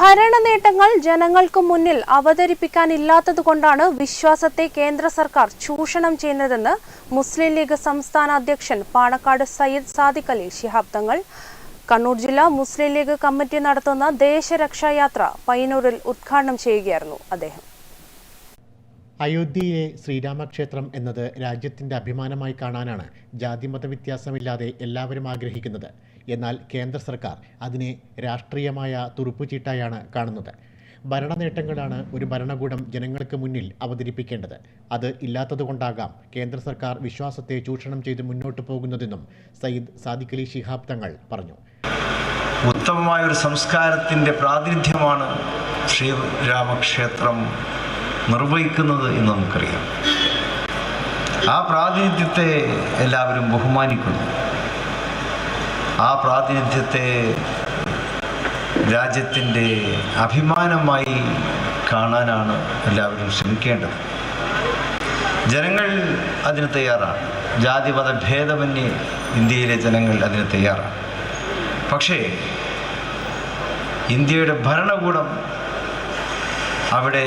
ഭരണ നേട്ടങ്ങൾ ജനങ്ങൾക്ക് മുന്നിൽ അവതരിപ്പിക്കാനില്ലാത്തതുകൊണ്ടാണ് വിശ്വാസത്തെ കേന്ദ്ര സർക്കാർ ചൂഷണം ചെയ്യുന്നതെന്ന് മുസ്ലിം ലീഗ് സംസ്ഥാന അധ്യക്ഷൻ പാണക്കാട് സയ്യിദ് സാദിഖ് അലി ശിഹാബ് തങ്ങൾ. കണ്ണൂർ ജില്ലാ മുസ്ലിം ലീഗ് കമ്മിറ്റി നടത്തുന്ന ദേശരക്ഷായാത്ര പയ്യന്നൂരിൽ ഉദ്ഘാടനം ചെയ്യുകയായിരുന്നു അദ്ദേഹം. അയോധ്യയിലെ ശ്രീരാമക്ഷേത്രം എന്നത് രാജ്യത്തിന്റെ അഭിമാനമായി കാണാനാണ് ജാതിമത വ്യത്യാസമില്ലാതെ എല്ലാവരും ആഗ്രഹിക്കുന്നത്. എന്നാൽ കേന്ദ്ര സർക്കാർ അതിനെ രാഷ്ട്രീയമായ തുറുപ്പുചീട്ടായാണ് കാണുന്നത്. ഭരണ നേട്ടങ്ങളാണ് ഒരു ഭരണകൂടം ജനങ്ങൾക്ക് മുന്നിൽ അവതരിപ്പിക്കേണ്ടത്. അത് ഇല്ലാത്തതുകൊണ്ടാകാം കേന്ദ്ര സർക്കാർ വിശ്വാസത്തെ ചൂഷണം ചെയ്ത് മുന്നോട്ട് പോകുന്നതെന്നും സയ്യിദ് സാദിഖ് അലി ശിഹാബ് തങ്ങൾ പറഞ്ഞു. ഉത്തമമായ ഒരു സംസ്കാരത്തിന്റെ പ്രാതിനിധ്യമാണ് ശ്രീരാമക്ഷേത്രം നിർവഹിക്കുന്നത് എന്ന് നമുക്കറിയാം. ആ പ്രാതിനിധ്യത്തെ എല്ലാവരും ബഹുമാനിക്കുന്നു. ആ പ്രാതിനിധ്യത്തെ രാജ്യത്തിന്റെ അഭിമാനമായി കാണാനാണ് എല്ലാവരും ശ്രമിക്കേണ്ടത്. ജനങ്ങൾ അതിന് തയ്യാറാണ്. ജാതിമത ഭേദമന്യേ ഇന്ത്യയിലെ ജനങ്ങൾ അതിന് തയ്യാറാണ്. പക്ഷേ ഇന്ത്യയുടെ ഭരണകൂടം അവിടെ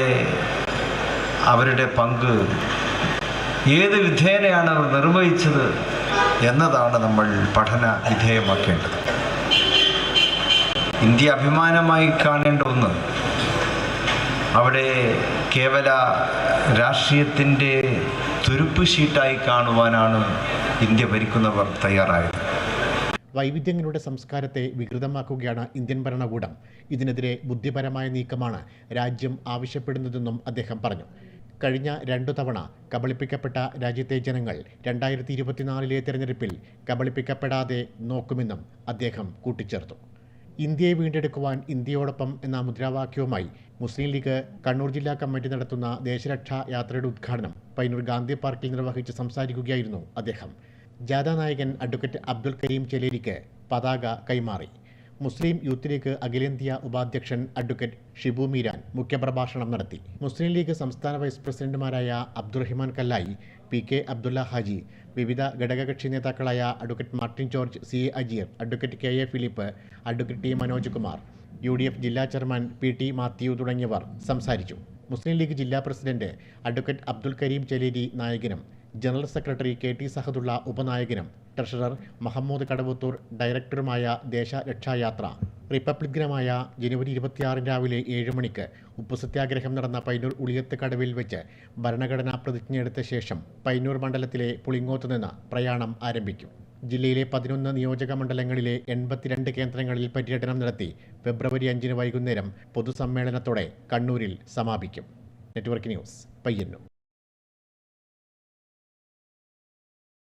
അവരുടെ പങ്ക് ഏത് വിധേനയാണ് അവർ നിർവഹിച്ചത് എന്നതാണ് നമ്മൾ പഠന വിധേയമാക്കേണ്ടത്. ഇന്ത്യ അഭിമാനമായി കാണേണ്ട ഒന്ന് അവിടെ കേവല രാഷ്ട്രീയത്തിന്റെ തുരുപ്പ് ഷീട്ടായി കാണുവാനാണ് ഇന്ത്യ ഭരിക്കുന്നവർ തയ്യാറായത്. വൈവിധ്യങ്ങളുടെ സംസ്കാരത്തെ വികൃതമാക്കുകയാണ് ഇന്ത്യൻ ഭരണകൂടം. ഇതിനെതിരെ ബുദ്ധിപരമായ നീക്കമാണ് രാജ്യം ആവശ്യപ്പെടുന്നതെന്നും അദ്ദേഹം പറഞ്ഞു. കഴിഞ്ഞ രണ്ടു തവണ കബളിപ്പിക്കപ്പെട്ട രാജ്യത്തെ ജനങ്ങൾ രണ്ടായിരത്തി ഇരുപത്തിനാലിലെ തെരഞ്ഞെടുപ്പിൽ കബളിപ്പിക്കപ്പെടാതെ നോക്കുമെന്നും അദ്ദേഹം കൂട്ടിച്ചേർത്തു. ഇന്ത്യയെ വീണ്ടെടുക്കുവാൻ ഇന്ത്യയോടൊപ്പം എന്ന മുദ്രാവാക്യവുമായി മുസ്ലിം ലീഗ് കണ്ണൂർ ജില്ലാ കമ്മിറ്റി നടത്തുന്ന ദേശരക്ഷാ യാത്രയുടെ ഉദ്ഘാടനം പൈനൂർ ഗാന്ധി പാർക്കിൽ നിർവഹിച്ച് സംസാരിക്കുകയായിരുന്നു അദ്ദേഹം. ജാഥാ നായകൻ അഡ്വക്കേറ്റ് അബ്ദുൽ കരീം ചെലേരിക്ക് പതാക കൈമാറി. മുസ്ലിം യൂത്ത് ലീഗ് അഖിലേന്ത്യാ ഉപാധ്യക്ഷൻ അഡ്വക്കേറ്റ് ഷിബു മീരാൻ മുഖ്യപ്രഭാഷണം നടത്തി. മുസ്ലിം ലീഗ് സംസ്ഥാന വൈസ് പ്രസിഡന്റുമാരായ അബ്ദുറഹിമാൻ കല്ലായി പി കെ അബ്ദുല്ല ഹാജി വിവിധ ഘടകകക്ഷി നേതാക്കളായ advocate Martin George C A Ajeer advocate K A Philip advocate T Manoj Kumar U D F ജില്ലാ ചെയർമാൻ പി ടി മാത്യു തുടങ്ങിയവർ സംസാരിച്ചു. മുസ്ലിം ലീഗ് ജില്ലാ പ്രസിഡന്റ് അഡ്വക്കേറ്റ് അബ്ദുൽ കരീം ചെലേരി നായകനും general secretary K T Sahadulla ഉപനായകനും treasurer Mahmood Kadavathur ഡയറക്ടറുമായ ദേശരക്ഷായാത്ര republic ദിനമായ ജനുവരി ഇരുപത്തിയാറിന് രാവിലെ ഏഴ് മണിക്ക് ഉപ്പുസത്യാഗ്രഹം നടന്ന പൈനൂർ ഉളിയത്ത് കടവിൽ വെച്ച് ഭരണഘടനാ പ്രതിജ്ഞയെടുത്ത ശേഷം പൈനൂർ മണ്ഡലത്തിലെ പുളിങ്ങോത്ത് നിന്ന് പ്രയാണം ആരംഭിക്കും. ജില്ലയിലെ പതിനൊന്ന് നിയോജക മണ്ഡലങ്ങളിലെ എൺപത്തിരണ്ട് കേന്ദ്രങ്ങളിൽ പര്യടനം നടത്തി ഫെബ്രുവരി അഞ്ചിന് വൈകുന്നേരം പൊതുസമ്മേളനത്തോടെ കണ്ണൂരിൽ സമാപിക്കും. Network news Payyanur.